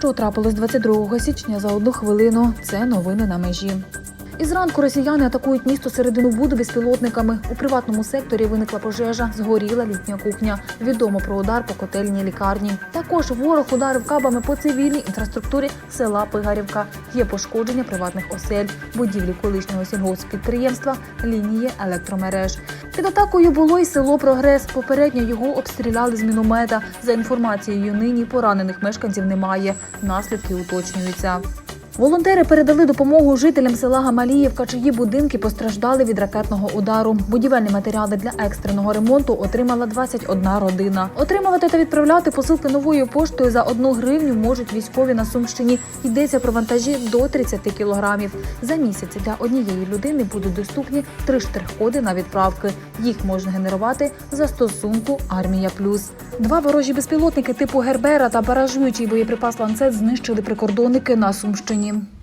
Що трапилось 22 січня за одну хвилину? Це новини на межі. І зранку росіяни атакують місто середину буду безпілотниками. У приватному секторі виникла пожежа, згоріла літня кухня. Відомо про удар по котельній лікарні. Також ворог ударив кабами по цивільній інфраструктурі села Пигарівка. Є пошкодження приватних осель, будівлі колишнього сільгосппідприємства, лінії електромереж. Під атакою було й село Прогрес. Попередньо його обстріляли з міномета. За інформацією нині поранених мешканців немає. Наслідки уточнюються. Волонтери передали допомогу жителям села Гамаліївка, чиї будинки постраждали від ракетного удару. Будівельні матеріали для екстреного ремонту отримала 21 родина. Отримувати та відправляти посилки новою поштою за одну гривню можуть військові на Сумщині. Йдеться про вантажі до 30 кілограмів. За місяць для однієї людини будуть доступні три штрих-коди на відправки. Їх можна генерувати за стосунку Армія Плюс. Два ворожі безпілотники типу Гербера та баражуючий боєприпас ланцет знищили прикордонники на Сумщині мені.